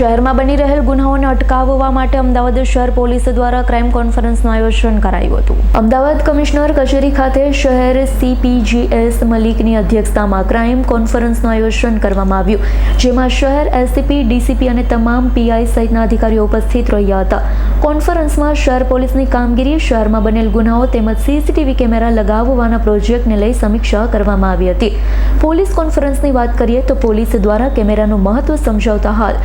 શહેરમાં બની રહેલ ગુનાઓને અટકાવવા માટે અમદાવાદ શહેર પોલીસ દ્વારા ક્રાઇમ કોન્ફરન્સનું આયોજન કરાયું હતું. અમદાવાદ કમિશનર કચેરી ખાતે શહેર સીપીજીએસ મલિકની અધ્યક્ષતામાં ક્રાઇમ કોન્ફરન્સનું આયોજન કરવામાં આવ્યું, જેમાં શહેર એસસીપી ડીસીપી અને તમામ પીઆઈ સહિતના અધિકારીઓ ઉપસ્થિત રહ્યા હતા. કોન્ફરન્સમાં શહેર પોલીસની કામગીરી, શહેરમાં બનેલ ગુનાઓ તેમજ સીસીટીવી કેમેરા લગાવવાના પ્રોજેક્ટને લઈ સમીક્ષા કરવામાં આવી હતી. પોલીસ કોન્ફરન્સની વાત કરીએ તો પોલીસ દ્વારા કેમેરાનું મહત્વ સમજાવતા હાલ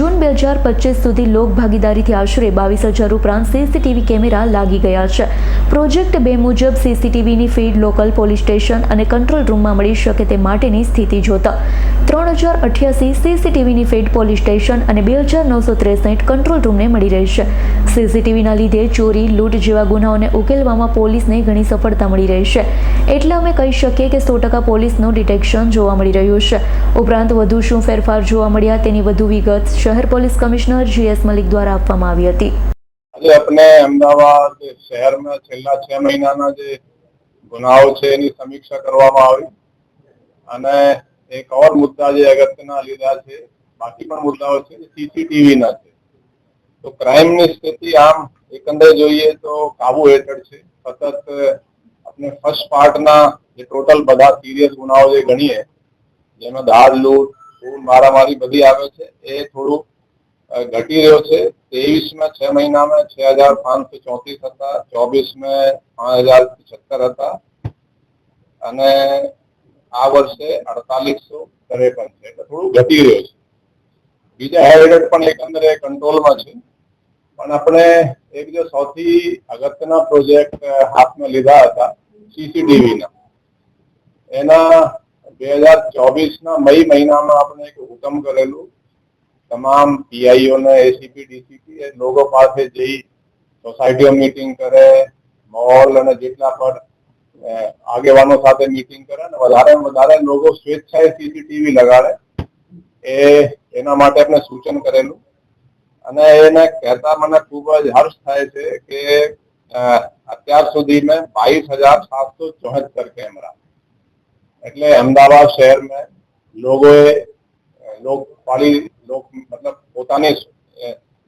જૂન બે હજાર પચીસ સુધી લોક ભાગીદારીથી આશરે બાવીસ હજાર ઉપરાંત સીસીટીવી કેમેરા લાગી ગયા છે. પ્રોજેક્ટ બે મુજબ સીસીટીવીની ફીડ લોકલ પોલીસ સ્ટેશન અને કંટ્રોલ રૂમમાં મળી શકે તે માટેની સ્થિતિ જોતા હજાર અઠ્યાસી સીસીટીવીની ફેટ પોલીસ સ્ટેશન અને બે હજાર નવસો ત્રેસઠ કંટ્રોલ રૂમને મળી રહેશે સીસીટીવીના લીધે ચોરી, લૂંટ જેવા ગુનાઓને ઉકેલવામાં પોલીસને ઘણી સફળતા મળી રહી છે. એટલે અમે કહી શકીએ કે સો ટકા પોલીસનું ડિટેક્શન જોવા મળી રહ્યું છે. ઉપરાંત વધુ શું ફેરફાર જોવા મળ્યા તેની વધુ વિગત શહેર પોલીસ કમિશનર જીએસ મલિક દ્વારા આપવામાં આવી હતી. આપણે અમદાવાદ શહેરમાં છેલ્લા છ મહિનાના જે ગુનાઓ છે એની સમીક્ષા કરવામાં આવી. અને એક ઓર મુદ્દા જે અગત્યના લીધા છે, બાકી પણ મુદ્દાઓ છે સીસીટીવી ના છે. તો ક્રાઇમની સ્થિતિ આમ એકંદરે જોઈએ તો કાબુ હેઠળ છે. સતત આપણે ફર્સ્ટ પાર્ટના જે ટોટલ બધા સિરિયસ ગુનાઓ જે ગણીએ, જેમાં દાળ લૂંટ, ખૂન, મારામારી બધી આવે છે, એ થોડું ઘટી રહ્યો છે. ત્રેવીસમાં છ મહિનામાં છ હજાર પાંચસો ચોત્રીસ હતા. ચોવીસ ચોવીસમાં પાંચ હજાર સત્તર હતા. અને આ વર્ષે અડતાલીસો ત્રેપન છે, એટલે થોડું ઘટી રહ્યું છે. બીજા હેરિટેજ પણ એકંદરે કંટ્રોલમાં છે. પણ આપણે એક જે સૌથી અગત્યના પ્રોજેક્ટ હાથમાં લીધા હતા સીસીટીવીના એના બે હજાર ચોવીસના મઈ મહિનામાં આપણે એક હુકમ કરેલું. તમામ પીઆઈઓને એસીપી ડીસીપી એ લોકો પાસે જઈ સોસાયટીઓ મીટિંગ કરે મોલ અને જેટલા પણ આગેવાનો સાથે મીટિંગ કરે અને વધારે વધારે લોકો સ્વેચ્છાએ સીસીટીવી લગાડે. એ, એના માટે આપણે સૂચન કરેલું. અને એને કહેતા મને ખૂબ જ હર્ષ થાય છે કે અત્યાર સુધી મેં બાવીસ હજાર સાતસો ચોહત્તર કેમેરા. એટલે અમદાવાદ શહેરમાં લોકોએ લોક, પાડી, લોક, મતલબ પોતાની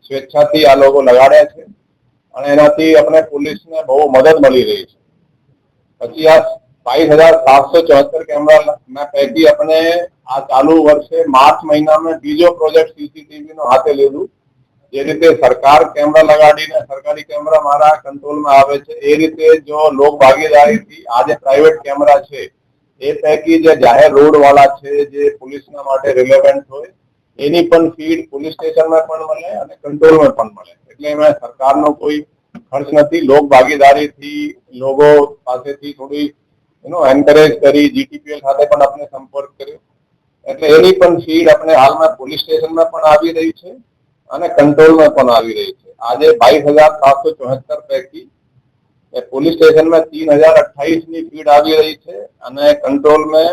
સ્વેચ્છાથી આ લોકો લગાડ્યા છે. અને એનાથી આપણે પોલીસને બહુ મદદ મળી રહી છે. પછી આ બાવીસ હજાર સાતસો ચોહત્તર કેમેરા ના પૈકી આપણે આ ચાલુ વર્ષે માર્ચ મહિનામાં બીજો પ્રોજેક્ટ સીસીટીવી નો હાથે લીધું. જે રીતે સરકાર કેમેરા લગાડીને, સરકારી કેમેરા મારા કંટ્રોલમાં આવે છે, એ રીતે જો લોક ભાગીદારીથી આ જે પ્રાઇવેટ કેમેરા છે, એ પૈકી જે જાહેર રોડ વાળા છે, જે પોલીસના માટે રિલેવન્ટ હોય, એની પણ ફીડ પોલીસ સ્ટેશનમાં પણ મળે અને કંટ્રોલમાં પણ મળે. એટલે એમાં સરકારનો કોઈ ખર્ચ નથી લોક ભાગીદારીથી લોકો પાસેથી થોડી એનો એન્કરેજ કરી જીટીપીએલ સાથે પણ આપણે સંપર્ક કર્યો. એટલે એની પણ સીડ આપણે હાલમાં પોલીસ સ્ટેશનમાં પણ આવી રહી છે અને કંટ્રોલમાં પણ આવી રહી છે. આજે બાવીસ હજાર સાતસો ચોહત્તર પૈકી પોલીસ સ્ટેશનમાં તીન હજાર અઠ્ઠાવીસની ફીડ આવી રહી છે અને કંટ્રોલમાં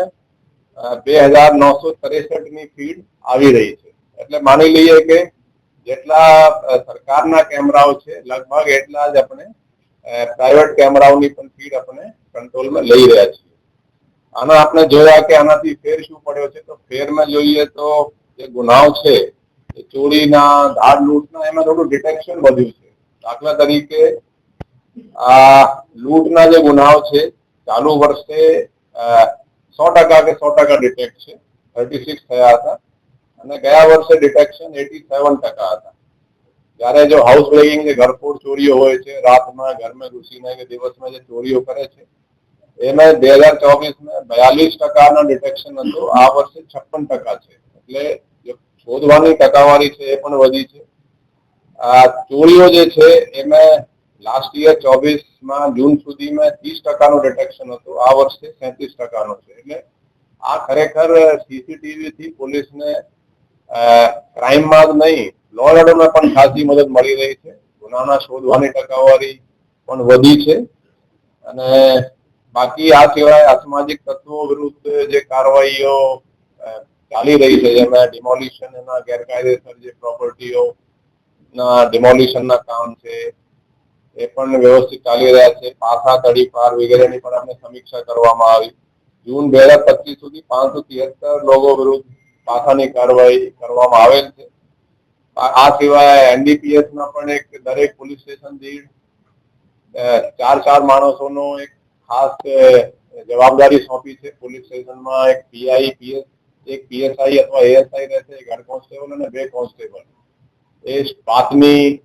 બે હજાર નવસો ત્રેસઠની ફીડ આવી રહી છે. એટલે માની લઈએ કે જેટલા સરકારના કેમેરાઓ છે, લગભગ એટલા જ આપણે પ્રાઇવેટ કેમેરાઓની પણ ફીડ આપણે કંટ્રોલમાં લઈ રહ્યા છીએ. આના આપણે જોયા કે આનાથી ફેર શું પડ્યો છે? તો ફેરમાં જોઈએ તો જે ગુનાઓ છે, એ ચોરીના ધાડ લૂંટના, એમાં થોડું ડિટેક્શન વધ્યું છે. દાખલા તરીકે, આ લૂંટના જે ગુનાઓ છે, ચાલુ વર્ષે સો ટકા કે સો ટકા ડિટેક્ટ છે. થર્ટી સિક્સ થયા હતા. અને ગયા વર્ષે ડિટેક્શન એટી સેવન ટકા હતા. જ્યારે જો હાઉસ બ્રેકિંગ કે ઘરફોડ ચોરીઓ હોય છે રાતમાં ઘરમાં ઘૂસીને કે દિવસમાં જે ચોરીઓ કરે છે એમાં બે હજાર ચોવીસમાં બયાલીસ ટકાના ડિટેક્શન હતું. આ વર્ષે છપ્પન ટકા છે. એટલે જે શોધવાની ટકાવારી છે એ પણ વધી છે. આ ચોરીઓ જે છે એમાં લાસ્ટ યર ચોવીસમાં જૂન સુધીમાં ત્રીસ ટકાનું ડિટેક્શન હતું. આ વર્ષે સેત્રીસ ટકાનું છે. એટલે આ ખરેખર સીસીટીવી થી પોલીસને ક્રાઇમમાં જ નહીં લો ઓર્ડરમાં પણ ખાસી મદદ મળી રહી છે. ગુનાના શોધવાની ટકાવારી પણ વધી છે. અને બાકી આ સિવાય અસામાજિક તત્વો વિરુદ્ધ જે કાર્યવાહીઓ ચાલી રહી છે, જેમાં ડિમોલિશન એના ગેરકાયદેસર જે પ્રોપર્ટીઓ ના ડિમોલિશનના કામ છે, એ પણ વ્યવસ્થિત ચાલી રહ્યા છે. પાસા તડીપાર વગેરેની પણ આપણે સમીક્ષા કરવામાં આવી. જૂન બે હજાર પચીસ સુધી પાંચસો તિહત્તર લોકો વિરુદ્ધ પાસાની કાર્યવાહી કરવામાં આવેલ છે. આ સિવાય એનડીપીએસમાં પણ એક દરેક પોલીસ સ્ટેશન દીઠ ચાર ચાર માણસોનો એક ખાસ જવાબદારી સોંપી છે. પોલીસ સ્ટેશનમાં એક પીઆઈ, પીએસ, એક પીએસઆઈ અથવા એએસઆઈ રહેશે, એક હેડ કોન્સ્ટેબલ અને બે કોન્સ્ટેબલ. એ પાથની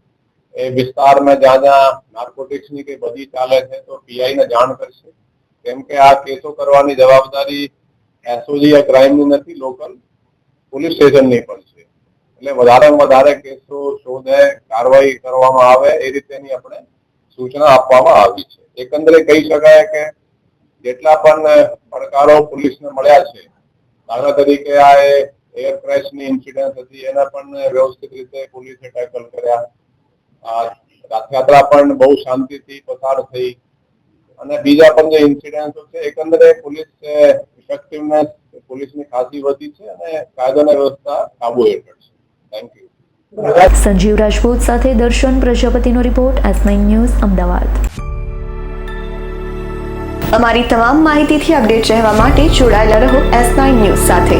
એ વિસ્તારમાં જ્યાં જ્યાં નાર્કોટિક્સની કે બધી ચાલે છે, તો પીઆઈ ને જાણ કરશે. કેમ કે આ કેસો કરવાની જવાબદારી એસઓજી આ ક્રાઇમની નથી, લોકલ. પોલીસ સ્ટેશનની પણ છે. એટલે વધારેમાં વધારે કેસો શોધે, કાર્યવાહી કરવામાં આવે એ રીતેની આપણે સૂચના આપવામાં આવી છે. એકંદરે કહી શકાય કે જેટલા પણ પડકારો પોલીસને મળ્યા છે, દાખલા તરીકે આ એર ક્રેશની ઇન્સિડન્ટ હતી, એના પણ વ્યવસ્થિત રીતે પોલીસે ટેકલ કર્યા. રથયાત્રા પણ બહુ શાંતિથી પસાર થઈ. અને બીજા પણ જે ઇન્સિડન્ટો છે, એકંદરે પોલીસ ઇફેક્ટિવનેસ પોલીસની ખાસી વધી છે અને કાયદો વ્યવસ્થા કાબુ હેઠળ છે. થેન્ક યુ સંજીવ રાજપૂત સાથે દર્શન પ્રજાપતિનો રિપોર્ટ એસ ન્યૂઝ, અમદાવાદ. અમારી તમામ માહિતીથી અપડેટ રહેવા માટે જોડાયેલા રહો એસ નાઇન ન્યૂઝ સાથે.